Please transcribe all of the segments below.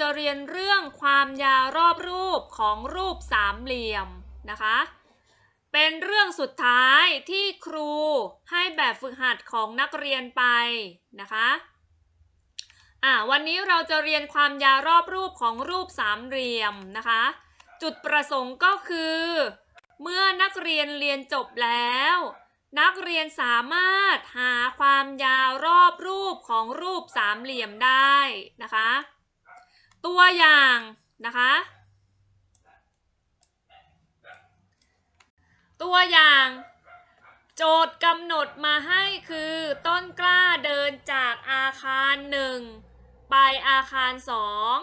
จะเรียนเรื่องความยาวรอบรูปของรูปสามเหลี่ยมนะคะ เป็นเรื่องสุดท้ายที่ครูให้แบบฝึกหัดของนักเรียนไปนะคะอ่าวันนี้เราจะเรียนความยาวรอบรูปของรูปสามเหลี่ยมนะคะ จุดประสงค์ก็คือ เมื่อนักเรียนเรียนจบแล้ว นักเรียนสามารถหาความยาวรอบรูปของรูปสามเหลี่ยมได้นะคะ ตัวอย่างนะคะ ตัวอย่าง โจทย์กำหนดมาให้คือต้นกล้าเดินจากอาคารหนึ่งไปอาคารสอง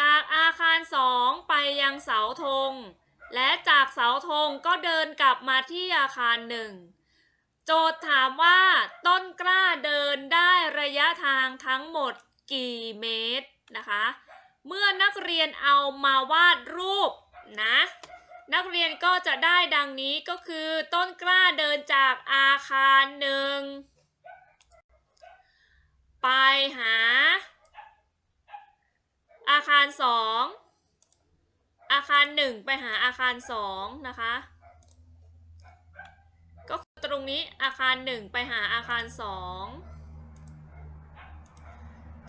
จากอาคารสองไปยังเสาธง และจากเสาธงก็เดินกลับมาที่อาคารหนึ่งโจทย์ถามว่าต้นกล้าเดินได้ระยะทางทั้งหมดกี่เมตรนะคะ เมื่อนักเรียนเอามาวาดรูปนะนักเรียนก็จะได้ดังนี้ก็คือต้นกล้าเดินจากอาคารหนึ่งไปหา อาคารสองอาคารหนึ่งไปหาอาคารสองนะคะก็คือตรงนี้อาคารหนึ่งไปหาอาคารสอง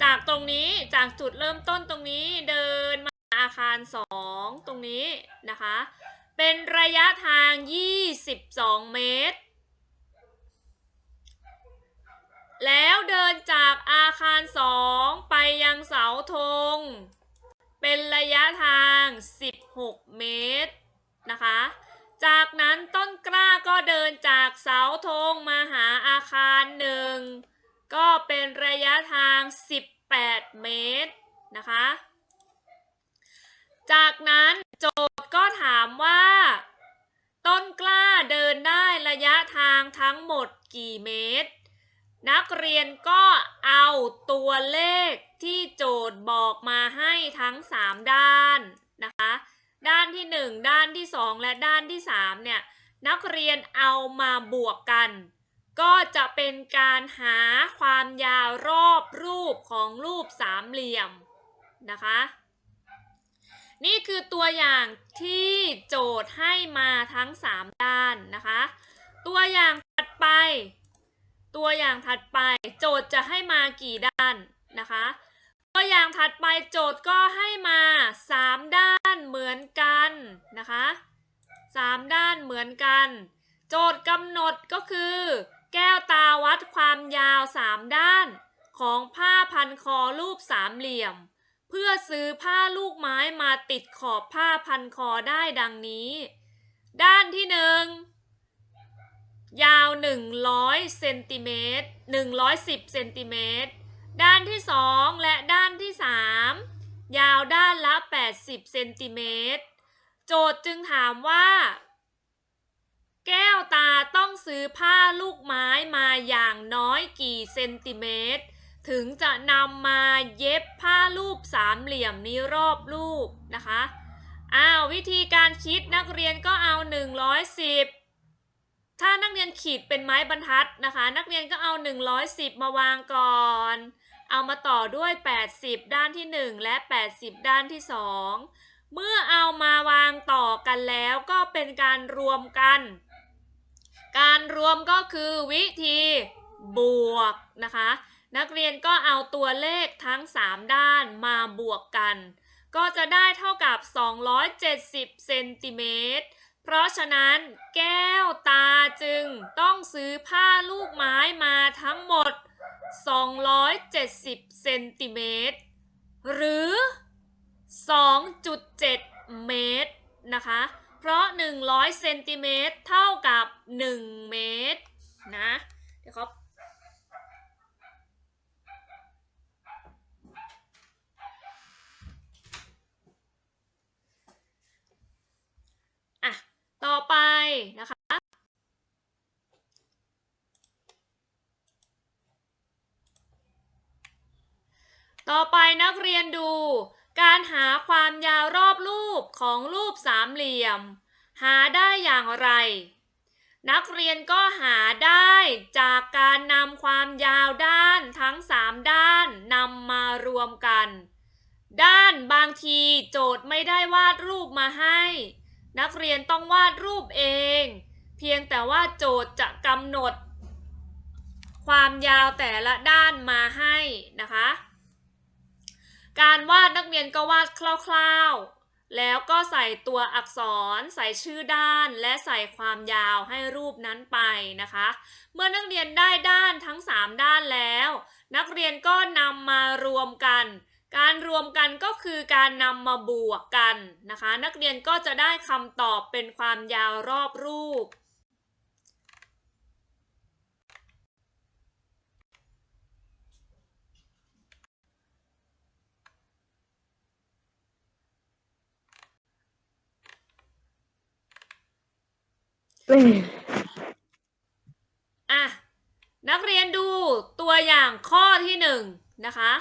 จากตรงนี้จากจุดเริ่มต้นตรงนี้เดินมาอาคารสองตรงนี้นะคะ เป็นระยะทาง 22 เมตร แล้วเดินจากอาคาร 2 ไปยังเสาธง เป็นระยะทาง 16 เมตรนะคะ จากนั้นต้นกล้าก็เดินจากเสาธงมาหาอาคารหนึ่ง ก็เป็นระยะทาง 18 เมตรนะคะ จากนั้นโจทย์ก็ถามว่า ต้นกล้าเดินได้ระยะทางทั้งหมดกี่เมตร นักเรียนก็เอาตัวเลขที่โจทย์บอกมาให้ทั้ง 3 ด้านนะคะ ด้านที่ 1 ด้านที่ 2 และด้านที่ 3 เนี่ย นักเรียนเอามาบวกกัน ก็จะเป็นการหาความยาวรอบรูปของรูปสามเหลี่ยมนะคะ นี่คือตัวอย่างที่โจทย์ให้มาทั้ง 3 ด้านนะคะ ตัวอย่างถัดไป ตัวอย่างถัดไปโจทย์จะให้มากี่ด้านนะคะ ตัวอย่างถัดไปโจทย์ก็ให้มา 3 ด้านเหมือนกันนะคะ 3 ด้านเหมือนกัน โจทย์กำหนดก็คือ แก้วตาวัดความยาว3ด้าน ของผ้าพันคอรูปสามเหลี่ยม เพื่อซื้อผ้าลูกไม้มาติดขอบผ้าพันคอได้ดังนี้ ด้านที่หนึ่งยาว 100เซนติเมตร110เซนติเมตรด้านที่สองและด้านที่สามยาวด้านละ 80เซนติเมตรโจทย์จึงถามว่า แก้วตาต้องซื้อผ้าลูกไม้มาอย่างน้อยกี่เซนติเมตร ถึงจะนำมาเย็บผ้ารูปสามเหลี่ยมนี้รอบรูปนะคะอ้าววิธีการคิดนักเรียนก็เอา 110 ถ้านักเรียนขีดเป็นไม้บรรทัดนะคะ นักเรียนก็เอา 110 มาวางก่อน เอามาต่อด้วย 80 ด้านที่ 1 และ 80 ด้านที่ 2 เมื่อเอามาวางต่อกันแล้วก็เป็นการรวมกัน การรวมก็คือวิธีบวกนะคะ นักเรียนก็เอาตัวเลขทั้ง 3 ด้านมาบวกกัน ก็จะได้เท่ากับ 270เซนติเมตรเพราะฉะนั้นแก้วตาจึงต้องซื้อผ้าลูกไม้มาทั้งหมด 270เซนติเมตรหรือ 2.7 เมตรนะคะ เพราะ 100เซนติเมตรเท่ากับ 1 เมตรนะเดี๋ยวเขาอะต่อไปนะคะต่อไปนักเรียนดู การหาความยาวรอบรูปของรูปสามเหลี่ยม หาได้อย่างไร นักเรียนก็หาได้จากการนำความยาวด้านทั้ง3ด้านนำมารวมกัน ด้านบางทีโจทย์ไม่ได้วาดรูปมาให้ นักเรียนต้องวาดรูปเอง เพียงแต่ว่าโจทย์จะกำหนด ความยาวแต่ละด้านมาให้นะคะ การวาดนักเรียนก็วาดคร่าวๆ แล้วก็ใส่ตัวอักษร ใส่ชื่อด้าน และใส่ความยาวให้รูปนั้นไปนะคะ เมื่อนักเรียนได้ด้านทั้ง 3 ด้านแล้ว นักเรียนก็นำมารวมกัน การรวมกันก็คือการนำมาบวกกันนะคะ นักเรียนก็จะได้คำตอบเป็นความยาวรอบรูป อะนักเรียนดูตัวอย่างข้อที่หนึ่งนะคะ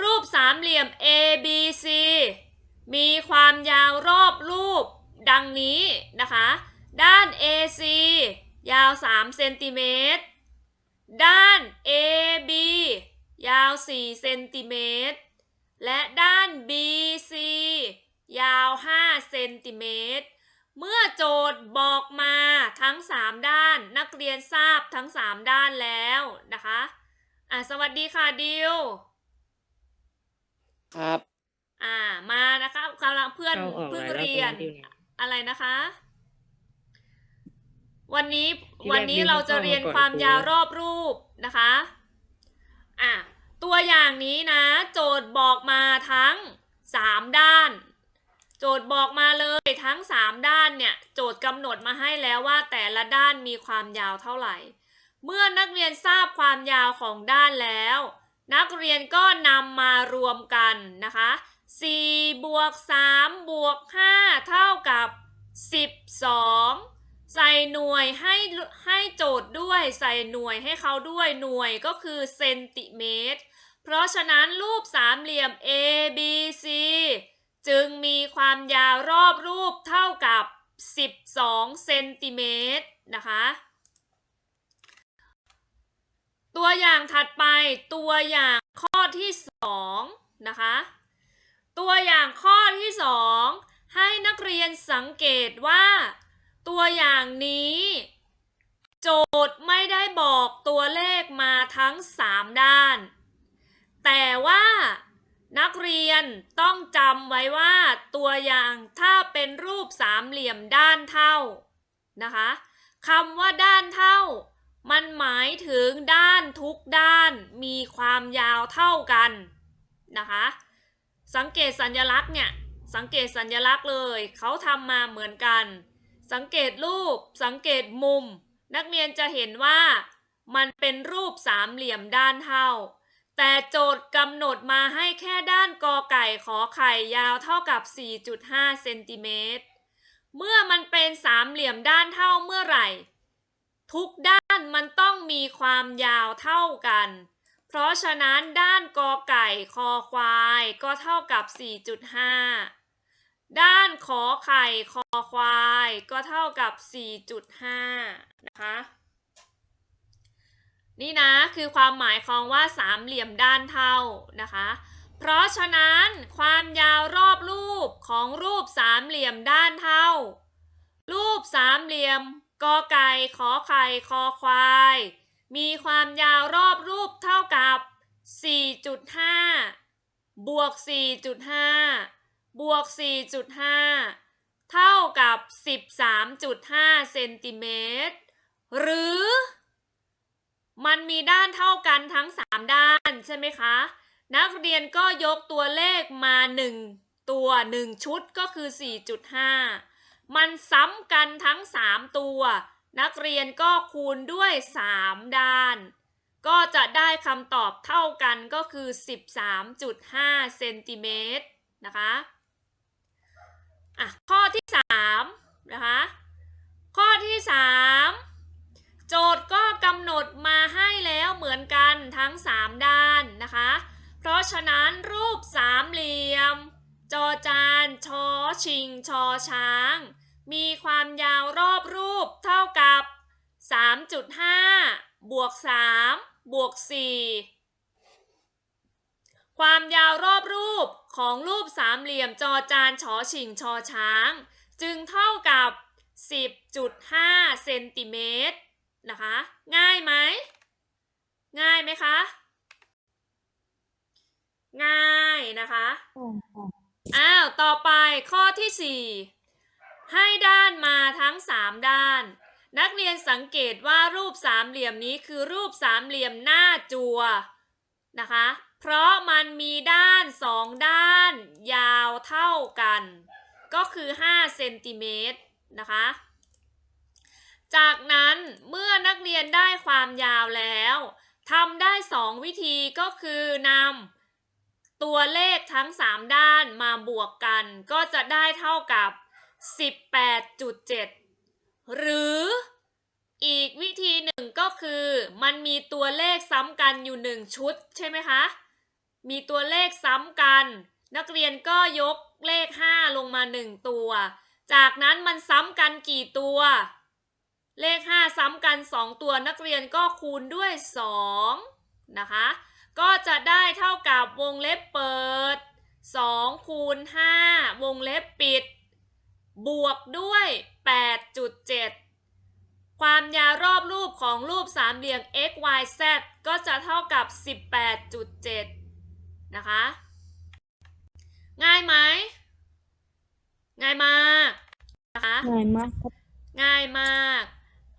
รูปสามเหลี่ยม A B C มีความยาวรอบรูปดังนี้นะคะ ด้าน AC ยาว3เซนติเมตร ด้าน AB ยาว4เซนติเมตร และด้าน BC ยาว5เซนติเมตร เมื่อโจทย์บอกมาทั้ง 3 ด้าน นักเรียนทราบทั้ง 3 ด้านแล้วนะคะอะสวัสดีค่ะดิวครับอ่ามานะคะกำลังเพื่อนเอาออกเพิ่งหลายรอบเรียนแล้วดิวเนี่ย อะไรนะคะ วันนี้ที่แรกวันนี้ดิวเราจะเข้ามาเรียนก่อนความครูยาวรอบรูปนะคะอะตัวอย่างนี้นะ โจทย์บอกมาทั้ง 3 ด้าน โจทย์บอกมาเลยทั้ง 3 ด้านเนี่ยโจทย์กำหนดมาให้แล้วว่าแต่ละด้านมีความยาวเท่าไหร่ เมื่อนักเรียนทราบความยาวของด้านแล้ว นักเรียนก็นำมารวมกันนะคะ4บวก3บวก5เท่ากับ 12 ใส่หน่วยให้ให้โจทย์ด้วยใส่หน่วยให้เขาด้วยหน่วยก็คือเซนติเมตร เพราะฉะนั้นรูปสามเหลี่ยม A B C จึงมีความยาวรอบรูปเท่ากับ 12 เซนติเมตรนะคะ ตัวอย่างถัดไปตัวอย่างข้อที่ 2 นะคะ ตัวอย่างข้อที่ 2 ให้นักเรียนสังเกตว่า ตัวอย่างนี้ โจทย์ไม่ได้บอกตัวเลขมาทั้ง 3 ด้าน แต่ว่า นักเรียนต้องจำไว้ว่าตัวอย่างถ้าเป็นรูปสามเหลี่ยมด้านเท่านะคะคำว่าด้านเท่า มันหมายถึงด้านทุกด้านมีความยาวเท่ากันนะคะสังเกตสัญลักษณ์เนี่ยสังเกตสัญลักษณ์เลยเขาทำมาเหมือนกัน สังเกตรูปสังเกตมุม นักเรียนจะเห็นว่ามันเป็นรูปสามเหลี่ยมด้านเท่า แต่โจทย์กำหนดมาให้แค่ด้านกอไก่ขอไข่ยาวเท่ากับ 4.5 เซนติเมตร เมื่อมันเป็นสามเหลี่ยมด้านเท่าเมื่อไหร่ ทุกด้านมันต้องมีความยาวเท่ากัน เพราะฉะนั้นด้านกอไก่คอควายก็เท่ากับ 4.5 ด้านขอไข่คอควายก็เท่ากับ 4.5 นะคะ นี่นะคือความหมายของว่าสามเหลี่ยมด้านเท่านะคะ เพราะฉะนั้นความยาวรอบรูปของรูปสามเหลี่ยมด้านเท่า รูปสามเหลี่ยมกอไก่ขอไข่คอควาย มีความยาวรอบรูปเท่ากับ 4.5 บวก 4.5 บวก 4.5 เท่ากับ 13.5 เซนติเมตร หรือ มันมีด้านเท่ากันทั้ง 3 ด้านใช่ไหมคะ นักเรียนก็ยกตัวเลขมา 1 ตัว 1 ชุดก็คือ 4.5 มันซ้ำกันทั้ง 3 ตัว นักเรียนก็คูณด้วย 3 ด้าน ก็จะได้คำตอบเท่ากันก็คือ 13.5 เซนติเมตรนะคะอะข้อที่ 3 นะคะ ข้อที่ 3 โจทย์ก็กำหนดมาให้แล้วเหมือนกันทั้ง 3 ด้านนะคะ เพราะฉะนั้นรูปสามเหลี่ยม จอจานชอชิง ชอช้าง มีความยาวรอบรูปเท่ากับ 3.5 บวก 3 บวก 4 ความยาวรอบรูปของรูปสามเหลี่ยมจอจานชอชิง ชอช้าง จึงเท่ากับ 10.5 เซนติเมตร นะคะ ง่ายไหม ง่ายไหมคะ ง่ายนะคะอ้าวต่อไปข้อที่4ให้ด้านมาทั้ง3ด้าน นักเรียนสังเกตว่ารูปสามเหลี่ยมนี้คือรูปสามเหลี่ยมหน้าจัวนะคะ เพราะมันมีด้านสองด้านยาวเท่ากัน ก็คือ5เซนติเมตรนะคะ จากนั้นเมื่อนักเรียนได้ความยาวแล้วทำได้ 2 วิธีก็คือนำตัวเลขทั้ง 3 ด้านมาบวกกัน ก็จะได้เท่ากับ 18.7 หรืออีกวิธีหนึ่งก็คือ มันมีตัวเลขซ้ำกันอยู่ 1 ชุดใช่ไหมคะ มีตัวเลขซ้ำกัน นักเรียนก็ยกเลข 5 ลงมา 1 ตัว จากนั้นมันซ้ำกันกี่ตัว เลข 5 ซ้ำกัน 2 ตัวนักเรียนก็คูณด้วย 2 นะคะ ก็จะได้เท่ากับวงเล็บเปิด 2 คูณ 5 วงเล็บปิด บวกด้วย 8.7 ความยาวรอบรูปของรูปสามเหลี่ยม x y z ก็จะเท่ากับ 18.7 นะคะ ง่ายไหม ง่ายมาก นะคะ ง่ายมากครับง่ายมาก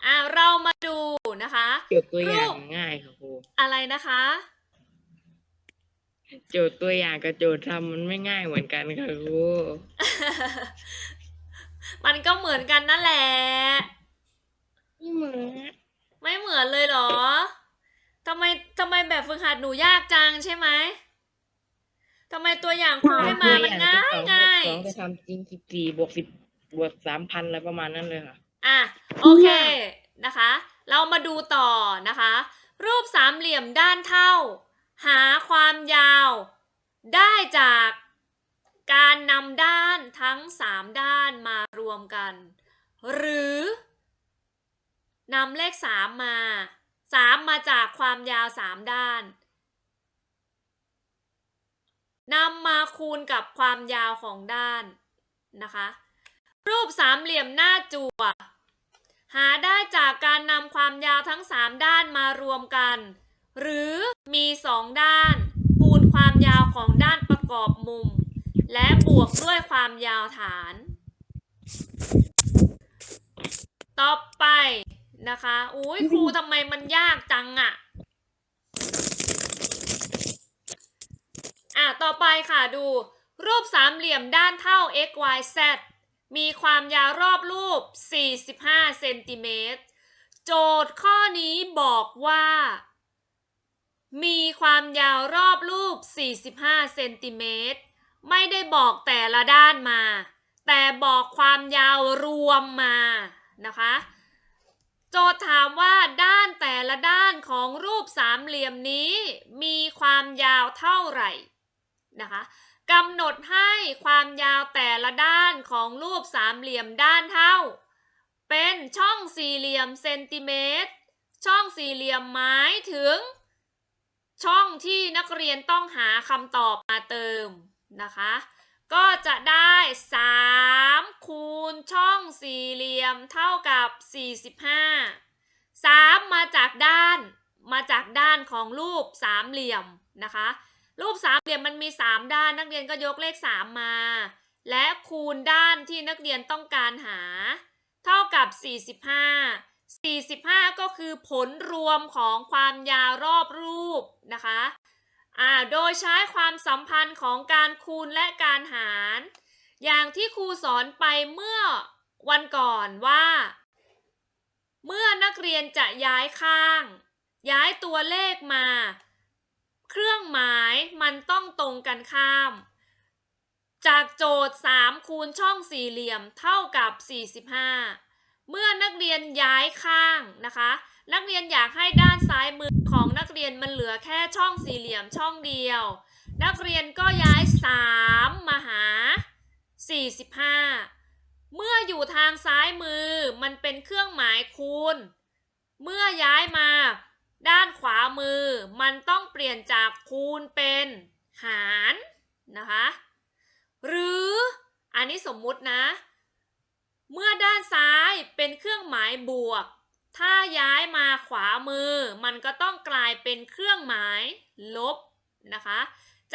อ่าเรามาดูนะคะโจทย์ตัวอย่างรูปง่ายค่ะครูอะไรนะคะ โจทย์ตัวอย่างกับโจทย์ทำมันไม่ง่ายเหมือนกันค่ะครูมันก็เหมือนกันนั่นแหละนี่เหมือนไม่เหมือนเลยเหรอทำไมทำไมแบบฝึกหัดหนูยากจังใช่ไหมทำไมตัวอย่างครูให้มามันง่ายสองง่ายสองจะทำจริงสิบสี่บวกสิบบวกสามพันอะไรประมาณนั้นเลยค่ะ อะโอเคนะคะ เรามาดูต่อนะคะ รูปสามเหลี่ยมด้านเท่า หาความยาว ได้จากการนำด้านทั้ง3ด้านมารวมกัน หรือนำเลข3มา3มาจากความยาว3ด้านนำมาคูณกับความยาวของด้านนะคะ รูปสามเหลี่ยมหน้าจั่ว หาได้จากการนำความยาวทั้ง 3 ด้านมารวมกัน หรือมี 2 ด้าน คูณความยาวของด้านประกอบมุม และบวกด้วยความยาวฐาน ต่อไปนะคะอุ้ยครูทำไมมันยากจังอะอะ ต่อไปค่ะดู รูปสามเหลี่ยมด้านเท่า x y z มีความยาวรอบรูป 45 เซนติเมตร โจทย์ข้อนี้บอกว่า มีความยาวรอบรูป 45 เซนติเมตร ไม่ได้บอกแต่ละด้านมา แต่บอกความยาวรวมมานะคะ โจทย์ถามว่าด้านแต่ละด้านของรูปสามเหลี่ยมนี้ มีความยาวเท่าไหร่นะคะ กำหนดให้ความยาวแต่ละด้านของรูปสามเหลี่ยมด้านเท่า เป็นช่องสี่เหลี่ยมเซนติเมตร ช่องสี่เหลี่ยมหมายถึง ช่องที่นักเรียนต้องหาคำตอบมาเติมนะคะ ก็จะได้3คูณช่องสี่เหลี่ยมเท่ากับ 45 3 มาจากด้าน มาจากด้านของรูปสามเหลี่ยมนะคะ รูปสามเหลี่ยมมันมี 3 ด้านนักเรียนก็ยกเลข 3 มา และคูณด้านที่นักเรียนต้องการหา เท่ากับ 45 45 ก็คือผลรวมของความยาวรอบรูปนะคะอ่าโดยใช้ความสัมพันธ์ของการคูณและการหาร อย่างที่ครูสอนไปเมื่อวันก่อนว่า เมื่อนักเรียนจะย้ายข้าง ย้ายตัวเลขมา เครื่องหมายมันต้องตรงกันข้าม จากโจทย์ 3 คูณช่องสี่เหลี่ยมเท่ากับ 45 เมื่อนักเรียนย้ายข้างนะคะ นักเรียนอยากให้ด้านซ้ายมือของนักเรียนมันเหลือแค่ช่องสี่เหลี่ยมช่องเดียว นักเรียนก็ย้าย 3 มาหา 45 เมื่ออยู่ทางซ้ายมือมันเป็นเครื่องหมายคูณ เมื่อย้ายมา ด้านขวามือมันต้องเปลี่ยนจากคูณเป็นหารนะคะ หรืออันนี้สมมุตินะ เมื่อด้านซ้ายเป็นเครื่องหมายบวก ถ้าย้ายมาขวามือ มันก็ต้องกลายเป็นเครื่องหมายลบนะคะ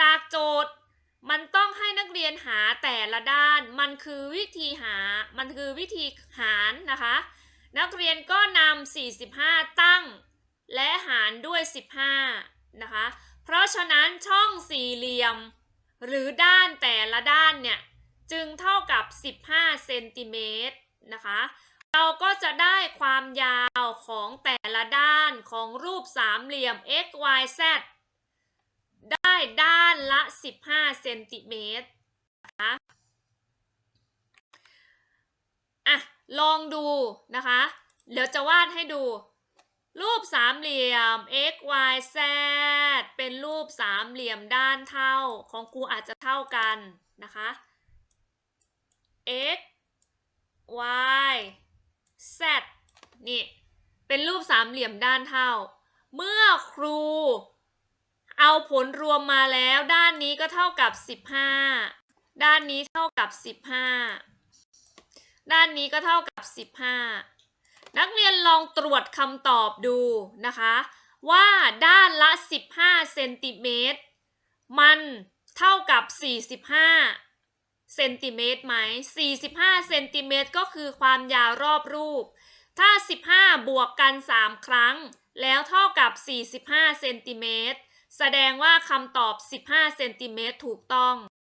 จากโจทย์มันต้องให้นักเรียนหาแต่ละด้าน มันคือวิธีหา มันคือวิธีหารนะคะ นักเรียนก็นำ45 ตั้ง และหารด้วย 15 นะคะ เพราะฉะนั้นช่องสี่เหลี่ยม หรือด้านแต่ละด้านเนี่ย จึงเท่ากับ 15 เซนติเมตรนะคะ เราก็จะได้ความยาวของแต่ละด้านของรูปสามเหลี่ยม x y z ได้ด้านละ 15 เซนติเมตรนะคะอะ ลองดูนะคะ เดี๋ยวจะวาดให้ดู รูปสามเหลี่ยม x y z เป็นรูปสามเหลี่ยมด้านเท่าของครูอาจจะเท่ากันนะคะ x y z นี่เป็นรูปสามเหลี่ยมด้านเท่า เมื่อครูเอาผลรวมมาแล้วด้านนี้ก็เท่ากับ 15 ด้านนี้เท่ากับ 15 ด้านนี้ก็เท่ากับ 15 นักเรียนลองตรวจคำตอบดูนะคะ ว่าด้านละ 15เซนติเมตรมันเท่ากับ 45เซนติเมตรไหม 45เซนติเมตรก็คือความยาวรอบรูป ถ้า 15 บวกกัน 3 ครั้ง แล้วเท่ากับ 45เซนติเมตรแสดงว่าคำตอบ 15เซนติเมตรถูกต้อง